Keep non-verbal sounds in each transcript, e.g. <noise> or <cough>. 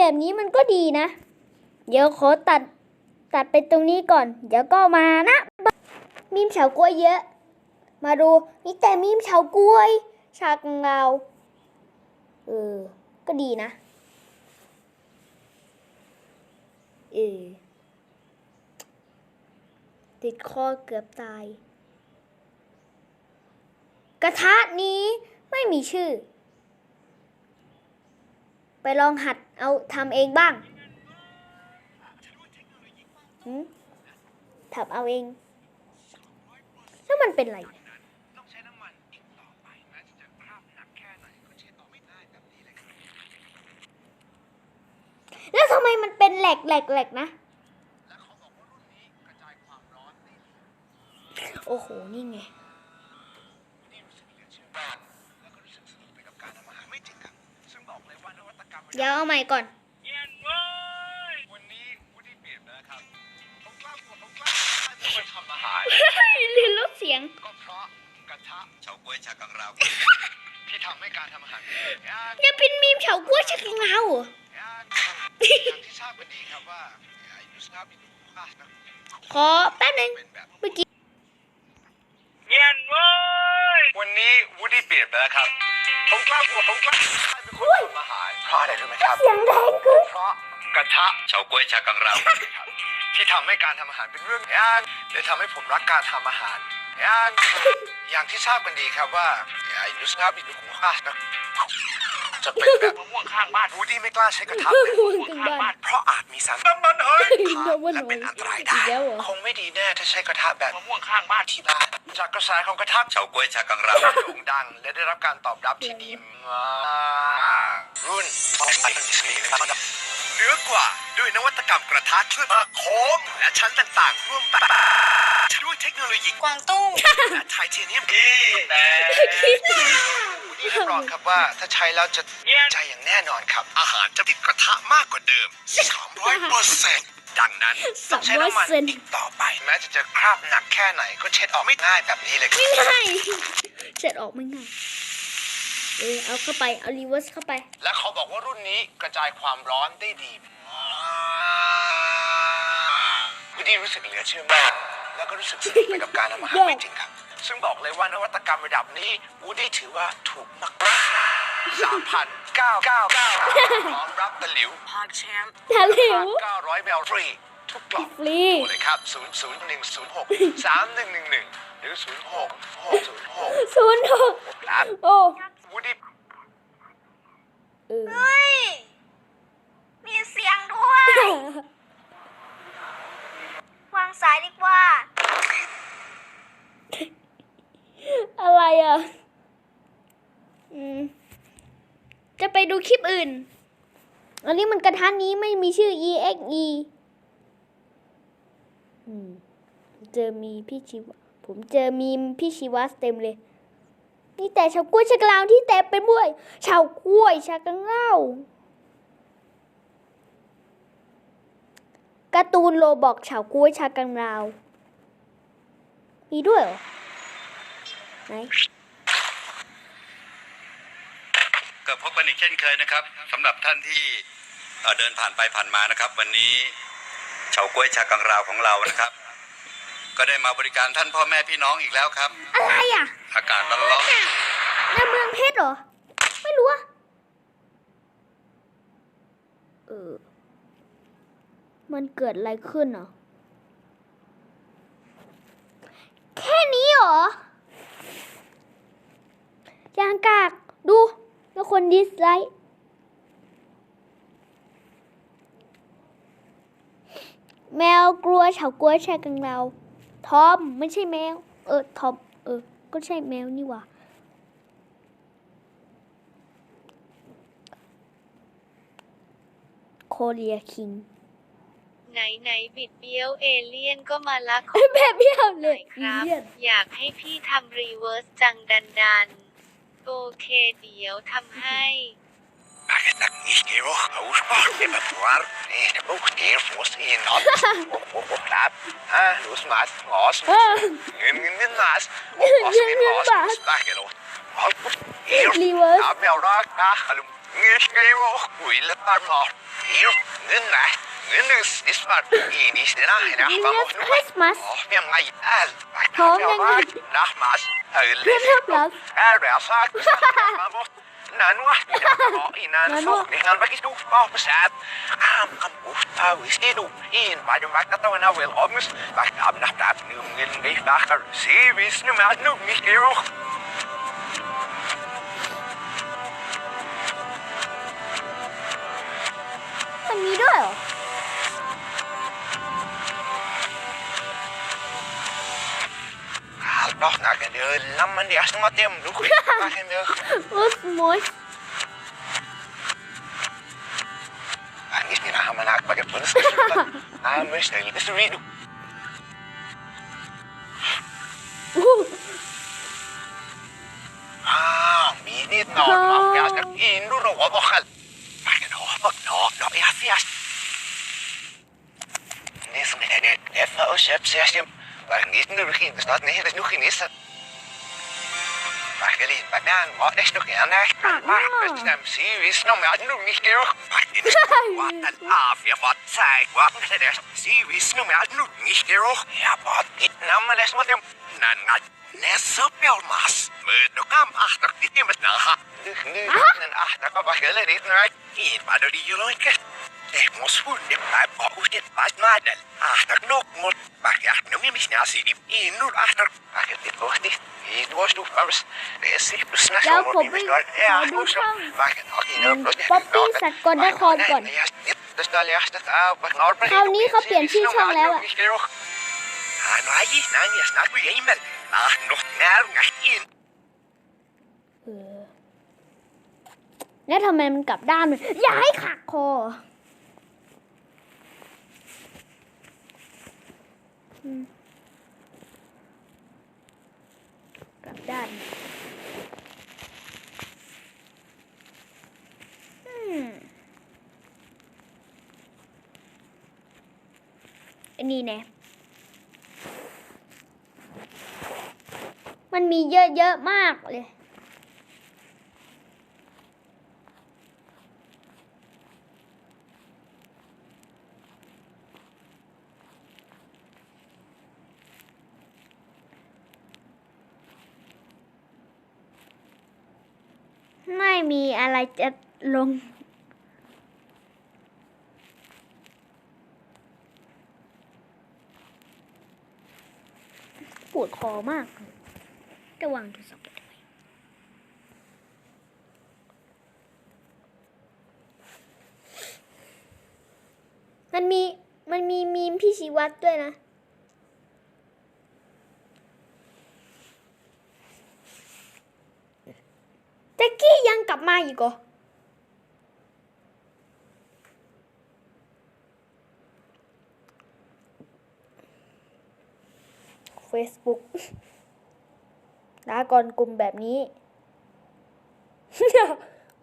แบบนี้มันก็ดีนะ เดี๋ยวขอตัดตัดไปตรงนี้ก่อน เดี๋ยวก็มานะ มีมเฉากล้วยเยอะ มาดูนี่แต่มีมเฉากล้วยชากังเราวเออ ก็ดีนะเออติดคอเกือบตาย กระทะนี้ไม่มีชื่อ ไปลองหัดเอาทำเองบ้างทำเอาเองแล้วมันเป็นอะไรแล้วทำไมมันเป็นแหลกแหลกแหลกนะ โอ้โห นี่ไง ดี๋ยวเอาใหม่ก่อน เย็นเว้ยวันนี้วูดดี้เปลี่ยนนะครับผมกล้าผมกล้าที่จะทำอาหารเรียนลดเสียง ก็เพราะกระทะเฉาก๊วยชากังราวที่ทำให้การทำอาหารยากจะเป็นมีมเฉากล้วยชักเราเหรอยากอย่างที่ทราบกันดีครับว่าอายุสนาบิดูค่านะขอแป๊บนึงเป็นแบบเมื่อกี้เย็นเว้ยวันนี้วูดดี้เปลี่ยนไปแล้วครับ ผมกล้าผมผมกล้าเป็นคนทำอาหารเพราะอะไรรู้ไหมครับเสียงแรงเกินเพราะกระทะเฉาก๊วยชากังราวครับที่ทำให้การทำอาหารเป็นเรื่องยากและทำให้ผมรักการทำอาหารยากอย่างที่ทราบกันดีครับว่าอายุสนาบิดูค่านะ จะเป็นแบบมะม่วงข้างบ้านวูดดี้ไม่กล้าใช้กระทะแบบมะม่วงข้างบ้านเพราะอาจมีสารน้ำมันเฮ้ยน้ำมันและเป็นอันตรายได้อีกแล้วเหรอคงไม่ดีแน่ถ้าใช้กระทะแบบมะม่วงข้างบ้านที่บ้านจากกระแสของกระทะเฉาก๊วยชากังราวโด่งดัง และได้รับการตอบรับที่ดีมากรุ่นเหนือกว่าด้วยนวัตกรรมกระทะช่วยประโคมและชั้นต่างๆร่วมแปะด้วยเทคโนโลยีกวางตุ้งและไทเทเนียมดีแต่ นี่รับรองครับว่าถ้าใช้แล้วจะใจอย่างแน่นอนครับ อาหารจะติดกระทะมากกว่าเดิม 300เปอร์เซ็นต์ดังนั้นต้องใช้น้ำมันอีกต่อไป แม้จะเจอคราบหนักแค่ไหนก็เช็ดออกไม่ง่ายแบบนี้เลยครับไม่ง่ายเสร็จออกไม่ง่ายเออเอาเข้าไป เอารีเวิร์สเข้าไป และเขาบอกว่ารุ่นนี้กระจายความร้อนได้ดีวูดดี้รู้สึกเหลือเชื่อมาก แล้วก็รู้สึกสนุกไปกับการทำอาหารไม่จริงครับ ซึ่งบอกเลยว่านวัตกรรมระดับนี้วูดดี้ถือว่าถูกมากสามพันเก้าเก้าเก้าพร้อมรับตะหลิวพอแชมป์ทะหลิวเก้าร้อยแมวฟรีทุกกล่องฟรีโทรเลยครับ0 0 1 0 6 3 1 1 1หรือ0 6 6 0 6ศูนย์หกครับโอ้วูดดี้เออเฮ้ย มีเสียงด้วย วางสายดีกว่า อะไรอะ อืม จะไปดูคลิปอื่น อันนี้มันกระทะนี้ไม่มีชื่อ exe อืม เจอมีพี่ชีวผมเจอมีมพี่ชีวัสเต็มเลย นี่แต่ชาวกล้วยชากลาวที่เต็มไปด้วย ชาวกล้วยชากังเล่าการ์ตูนโลบอกชาวกล้วยชากังลาว มีด้วยเหรอ ไหนก็พบกันอีกเช่นเคยนะครับสำหรับท่านที่เอ่อเดินผ่านไปผ่านมานะครับ วันนี้เฉาก้วยชากังราวของเรานะครับ ก็ได้มาบริการท่านพ่อแม่พี่น้องอีกแล้วครับ อะไรอะอากาศร้อนในเมืองเพชรเหรอ ไม่รู้อะเออ มันเกิดอะไรขึ้นอะแค่นี้เหรอ ยางกาก ดู แล้วคนดิสไลค์แมวกลัวเฉากลัวแชร์กังเราทอมไม่ใช่แมว เออทอมเออ ก็ใช่แมวนี่หว่าโคเรียคิงไหนไหนๆบิดเบี้ยวเอเลี่ยนก็มาละขแบบเบี้ยวหเลน่อยยครับเลี่ยนอยากให้พี่ทำรีเวิร์สจังดันดัน โอเคเดี๋ยวทำให้ Eigenlijk niet heel houdbaar met het waar. Nee, de boek hier voor in had. Op, op, op, klap. Ah, los maar. Los. เออ In, in, in, naast. Op, als in, als. Dag, hello. Hier. Reverse. Ja, met raak. Ah, hallo. Ingen skriver skyllet er mat. Jo, den er. goodness, this Christmas. Mig jo. มันมีด้วยเหรอ Alt nog nak det lammen det er sådan noget dem du kunne bakke med. โอ้สมอย Angis ni na manak bagai pun. Amis dari itu video. อู้ Ah, minit no, no, ya nak indo no Waar Nesenburg geen bestaat, nee, er is nog geen Nesen. Maar wil je bij mij nog aandacht? Maar best hem zie, is nog ah, maar Nu niet genoeg. Wat is <laughs> wat een afje, wat tijd, wat het is. Zie, is nog maar Nu niet genoeg. Ja, wat niet Namen, maar les wat hem. Nou, nou, net zo veel mas. Moet nog aan achter, dit niet met nagaan. Nu, nu, en achter, maar wat wil dit? Hier, maar die jullie. Achter. Maar ik dit ook niet. Het was toch alles. Er is zich besnacht แล้วผม om ไป die ขอ besnacht. Ja, ดู hoe zo. ช่อง Maar ik nog niet op los. ป๊อปปี้สัตว์กลนครก่อน Dus dan ligt het aan. Maar nou, คราวนี้เขาเปลี่ยนชื่อช่องแล้วอะ Ah, nou, hij is nou, je snapt weer eenmaal. Ach, nog naar, naar in. เออแล้วทำไมมันกลับด้านเลยอย่าให้ขาดคออืม กลับด้านอันนี้แน่มันมีเยอะๆมากเลย ไม่มีอะไร จะลง ปวดคอมากจะวางโทรศัพท์ไปมันมี มันมีมีมพี่ชีวัตรด้วยนะแจ็กกี้ บมาอีกอะ Facebook ลาก่อนกลุ่มแบบนี้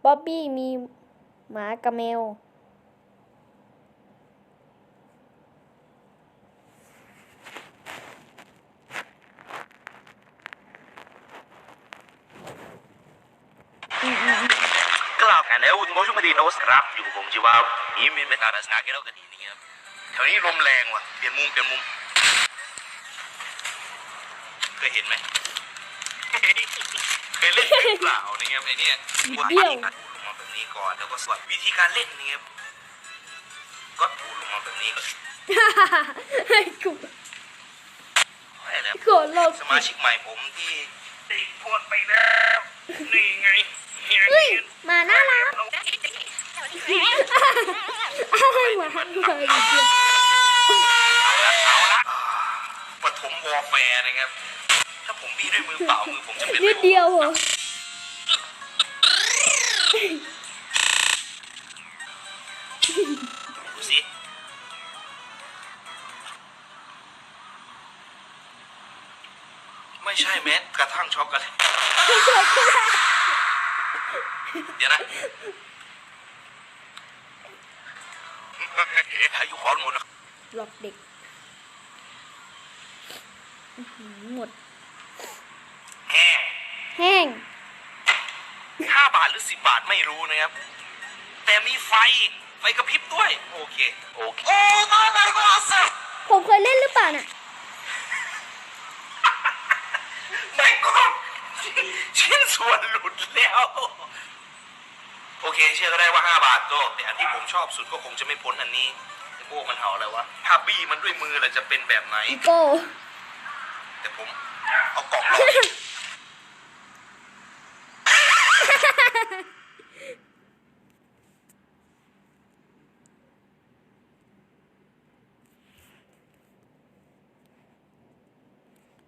บ๊อบบี้มีหมากับแมว กล่าวกันแล้วคุณผู้ชมดีโนสครับอยู่กับผมจีว่าอีมินเมตาดัสนาเกลกันดีนี่ครับแถวนี้ลมแรงว่ะเปลี่ยนมุมเปลี่ยนมุมเคยเห็นไหมเคยเล่นหรือเปล่านี่ครับไอ้เนี่ยนิดเดียวกดถูลงมาแบบนี้ก่อนแล้วก็สวดวิธีการเล่นนี่ครับก็ถูลงมาแบบนี้ก่อนให้กูแล้วโกรธเราสมาชิกใหม่ผมที่ได้พวนไปแล้วนี่ไง เฮียเฮ้ยหมาน่ารักเราอะไรหมาเลยเดียวเอาละเอาละปฐมวอร์แฟร์นะครับ ถ้าผมบี้ด้วยมือเปล่ามือผมจะเป็นนิดเดียวเหรอดูสิไม่ใช่แม้กระทั่งช็อกโกแลต เดี๋ยวนะอายุขอหมดหลอกเด็กหมด แห้งแห้งห้าบาทหรือสิบบาทไม่รู้นะครับ แต่มีไฟ ไฟกระพริบด้วย โอเค โอเค โอ้มาไหนมาสิผมเคยเล่นหรือเปล่าน่ะไม่ก็ชิ้นส่วนหลุดแล้ว โอเค เชื่อก็ได้ว่า 5 บาทก็ แต่อันที่ผมชอบสุดก็คงจะไม่พ้นอันนี้ไอ้พวกมันเห่าอะไรวะถ้าบี้มันด้วยมือเราจะเป็นแบบไหนอีโก้แต่ผมเอากล่องรอ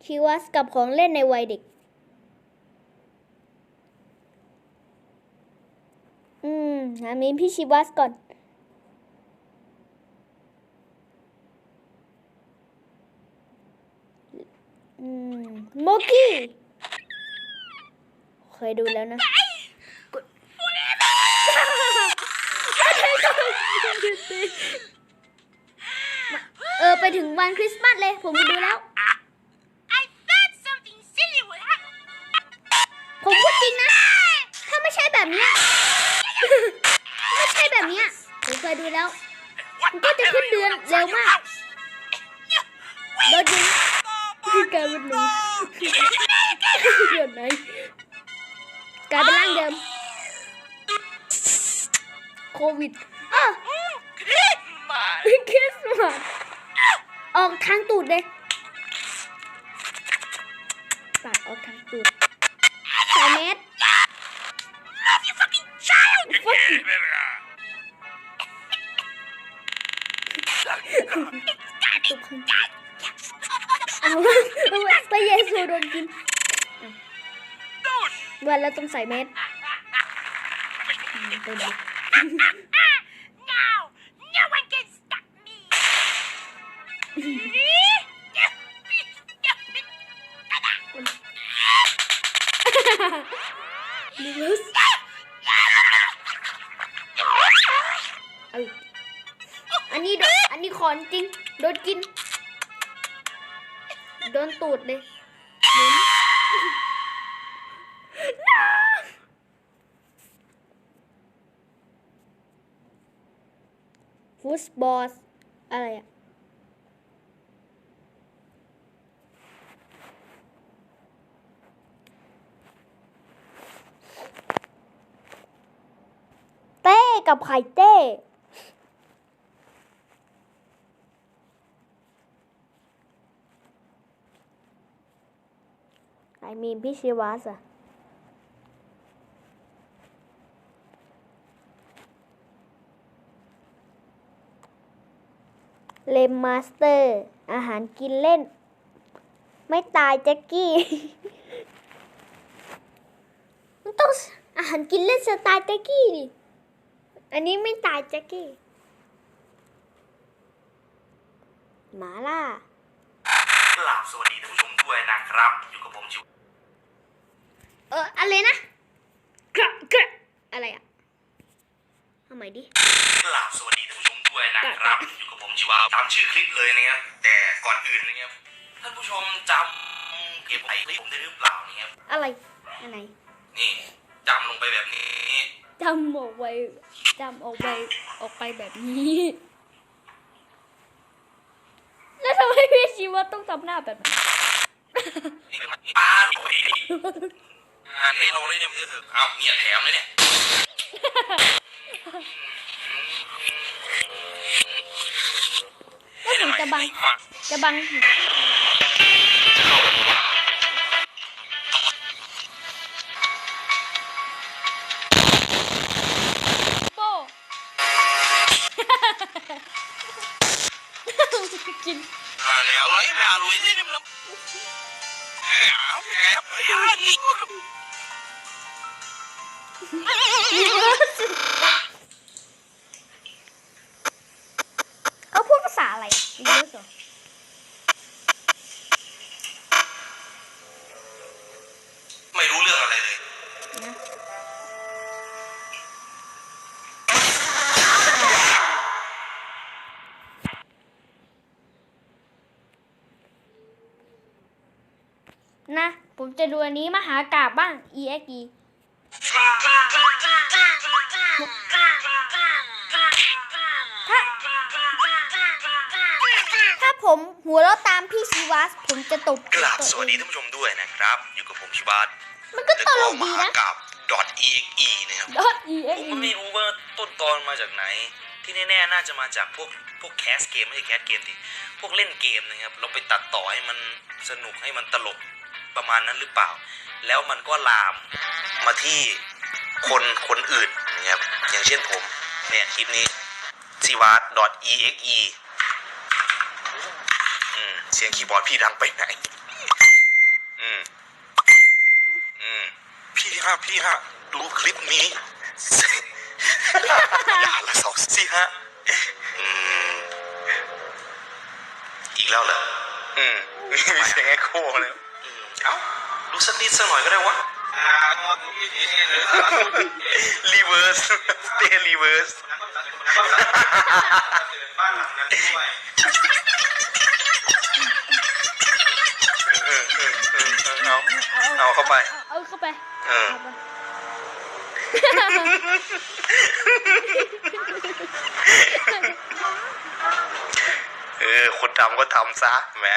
ชีวัสกับของเล่นในวัยเด็ก อืมหามีนพี่ชีวัสก่อน อืมโมกี้เคยดูแล้วนะเออ ไปถึงวันคริสต์มาสเลย ผมดูแล้ว ยดูแล้ว มันก็จะขึ้นเดือนเร็วมากโดนยิงคือกลายเป็นหนูเดือนไหนกลายเป็นร่างเดิม โควิดอ้าวคริสต์มาสออกทางตูดเลยตัดออกทางตูดใส่เมส fucking ตุกเอาเอาไว้พระเยซูโดนกินวันแล้วต้องใส่เม็ดอืมเป็นดิ Now, no one can stop me. ลิเวอส จริง โดนกิน โดนตูดเลยหมุนฟุตบอลอะไรอะเต้กับไข่เต้ ไอมีนพี่ชิวัสอะเลมมาสเตอร์ อาหารกินเล่น ไม่ตายแจ็กกี้มันต้องอาหารกินเล่นสไตล์แจ็กกี้ดิอันนี้ไม่ตายแจ็กกี้หมาล่า กราบสวัสดีท่านผู้ชมด้วยนะครับ อยู่กับผมจิว เอออะไรนะกระกระอะไรอะทำไมดิกราบสวัสดีท่านผู้ชมด้วยนะครับ อยู่กับผมจิวาตามชื่อคลิปเลยนะครับแต่ก่อนอื่นนะครับท่านผู้ชมจำเก็บไอ้คลิปผมได้หรือเปล่าเนี่ยครับอะไรอันไหนนี่จำลงไปแบบนี้จำออกไปจำออกไปออกไปแบบนี้ แล้วทำไมพี่ชีวะต้องทำหน้าแบบนั้ นนี่คือมันป้าโอ้ยอ่านให้เราเลยเนี่ยเออเอาเนี่ยแถมเลยเนี่ยก็ผมจะบังจะบัง นะ ผมจะดูอันนี้มหากาบบ้าง EXE ถ้าถ้าผมหัวเราะตามพี่ชิวัสผมจะตกกลับสวัสดีท่านผู้ชมด้วยนะครับ อยู่กับผมชิวัสมันก็ตลกดีนะกับ .exe นะครับ .exe ผมไม่รู้ว่าต้นตอนมาจากไหน ที่แน่ๆน่าจะมาจากพวกพวกแคสเกมไม่ใช่แคสเกมที่พวกเล่นเกมนะครับ เราไปตัดต่อให้มันสนุกให้มันตลก ประมาณนั้นหรือเปล่า แล้วมันก็ลามมาที่คนคนอื่นนะครับอย่างเช่นผม เนี่ยคลิปนี้ s i w a t .exe อืมเสียงคีย์บอร์ดพี่ดังไปไหน อืมอืมพี่ฮะพี่ฮะดูคลิปนี้ อย่าละสองสิฮะอืมอีกแล้วเหรออืมมีเสียงเอ็กโคเลย เอ้าดูสักนิดสักหน่อยก็ได้วะรีเวิร์สเตรีเวิร์สเอาเอาเข้าไป เอาเข้าไป เออเอาไปเออคนทำก็ทำซะแหม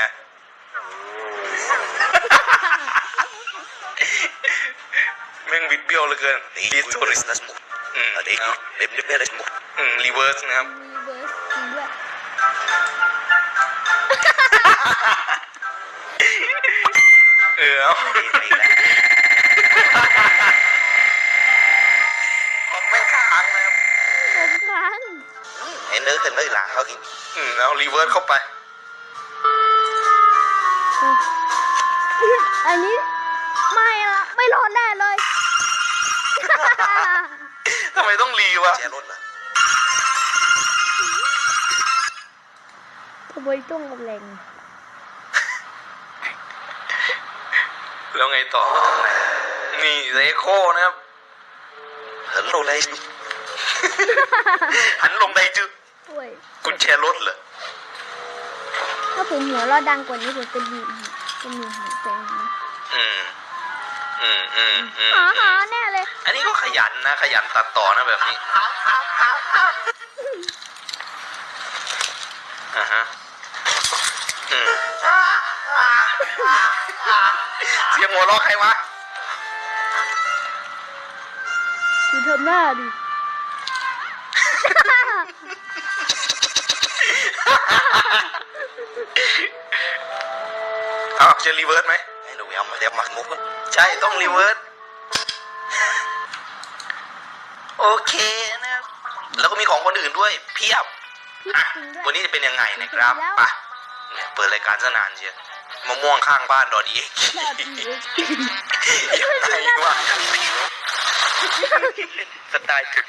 แม่งบิดเบี้ยวเหลือเกินรีสโตริสนัสมุอืมเด็กเด็กเด็กเด็กมุอืมรีเวิร์สนะครับมีเบอร์สจริงด้วยเออเอาผมไม่ค้างนะครับผมครั้งเห็นเนื้อกันเลยหลังเขากินอืมเอารีเวิร์สเข้าไป อันนี้ไม่ละไม่รอดแน่เลย ทำไมต้องรีวะแชร์รถเหรอทำไมต้องแรงแล้วไงต่อ นี่เรโคนะครับ หันลงได้จุหันลงได้จุโอ้ยคุณแชร์รถเหรอ ถ้าผมหัวเราะดังกว่านี้ผมจะมีจะมีหูแปลงนะอืมอืมอืมอืมหาหาแน่เลย อันนี้ก็ขยันนะ ขยันตัดต่อนะแบบนี้อ่าฮะอืมเสียงหัวเราะใครวะดูเธอหน้าดิ เอาจะรีเวิร์สไหมให้ดูเอามาเรียกมักมุกใช่ต้องรีเวิร์สโอเคนะครับแล้วก็มีของคนอื่นด้วยเพียบพี่จริงด้วยวันนี้จะเป็นยังไงนะครับไปะเนี่ยเปิดรายการซะนานเชียวมะม่วงข้างบ้านดอดีเอ็กดอทอีเอ็กซ์ยังไงวะสไตล์ถึก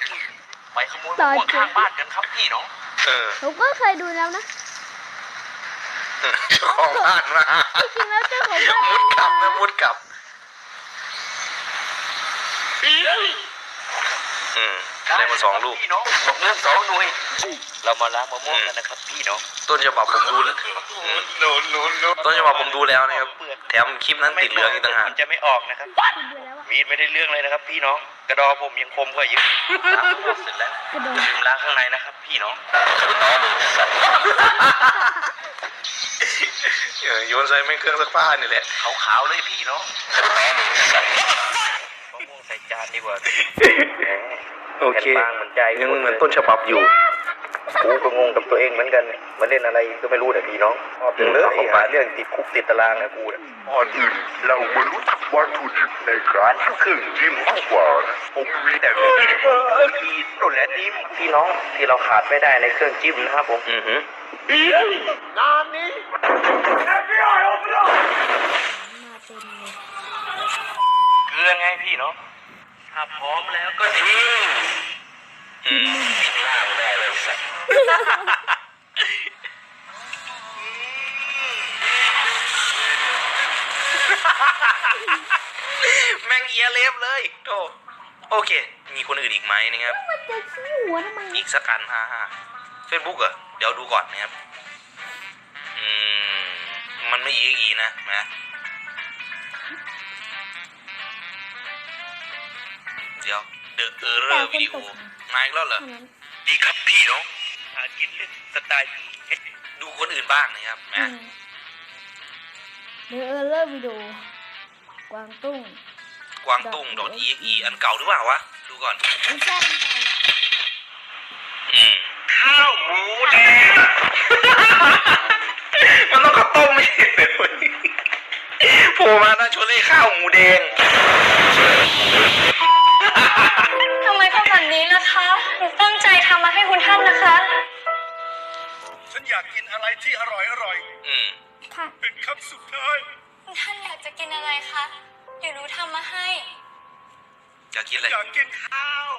ไปขโมยตอนข้างบ้านกันครับพี่น้องเออผมก็เคยดูแล้วนะ เจ้าของบ้านมาจริงๆแล้วเจ้าของบ้านมุดกลับนะมุดกลับอืม ได้มาสองลูก พี่น้องสองเรื่องสองหน่วยเรามาล้างมะม่วงกันนะครับพี่น้องต้นฉบับผมดูแล้วอืมต้นฉบับผมดูแล้วนะครับแถมคลิปนั้นติดเหลืองอีกต่างหากมันจะไม่ออกนะครับ คุณดูแล้วอะมีดไม่ได้เรื่องเลยนะครับ พี่น้อง กระดอผมยังคมกว่าเยอะล้างมะม่วงเสร็จแล้วกระโดอดย่าลืมล้างข้างในนะครับพี่น้องเออโยนใส่ไม่เครื่องซักผ้านี่แหละขาวๆเลยพี่น้องมะม่วงใส่จานดีกว่า โอเคแผ่นบางเหมือนใจยังเหมือนต้นฉบับอยู่กูก็งงกับตัวเองเหมือนกันเนี่ยมาเล่นอะไรก็ไม่รู้เนี่ยพี่น้องชอบจังเลยเอาเข้าไปหาเรื่องติดคุกติดตารางนะกูเนี่ยก่อนอื่นเรามารู้จักวัตถุดิบในการทำเครื่องจิ้มมากกว่านะผมมีแต่พี่ต้นและนิ่มพี่น้องที่เราขาดไม่ได้ในเครื่องจิ้มนะครับผมอือหือมาเต็มเลยเกลือไงพี่น้อง ถ้าพร้อมแล้วก็ทิ้งอืมล่างได้เลยสักแม่งเอียเล็บเลยโตโอเค มีคนอื่นอีกไหมนะครับ มันจะขี้หัวทำไมอีกสักอันฮ่าฮ่าเฟซบุ๊กเหรอเดี๋ยวดูก่อนนะครับ อืม มันไม่อีกอีนะนะ เดี๋ยวเดอะเออร์เรอร์วิดีโอมาอีกแล้วเหรอเท่านั้นดีครับพี่น้องหากินเล่นสไตล์ผีดดูคนอื่นบ้างนะครับอืนะมเดี๋ยวเออเลิกวิดีโอกวางตุ้ง กวางตุ้งดอท exe อันเก่าหรือเปล่าวะ ดูก่อนไม่ใช่อืมข้าวหมูแดงมันต้องข้าวต้มไม่เห็นเลยเว้ยโผล่มาหน้าโชเล่ข้าวหมูแดง ทำไมทำแบบนี้ล่ะคะ หนูตั้งใจทำมาให้คุณท่านนะคะ ฉันอยากกินอะไรที่อร่อยอร่อย อืมค่ะ เป็นคำสุดท้าย คุณท่านอยากจะกินอะไรคะ เดี๋ยวหนูทำมาให้ อยากกินอะไรอยากกินข้าว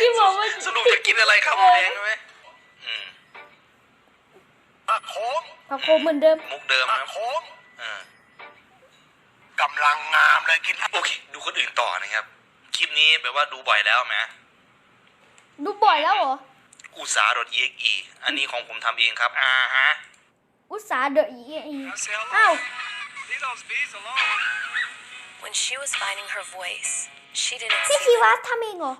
ที่บอกว่าสรุปจะกินอะไรข้าวหมูแดงใช่ไหมอืมผักโขมผักโคมเหมือนเดิม มุกเดิมผักนะโขมอ่ากำ ลังงามเลยกินโอเค ดูคนอื่นต่อนะครับ คลิปนี้แบบว่าดูบ่อยแล้วไหมดูบ่อยแล้วเหรอ อุตสาห .exe อันนี้ของผมทำเองครับอ่าฮะ อุตสาห์เดอะอีอีอ้าว When she was finding her voice, she didn't พี่ see ชีวัตทำเองเหรอ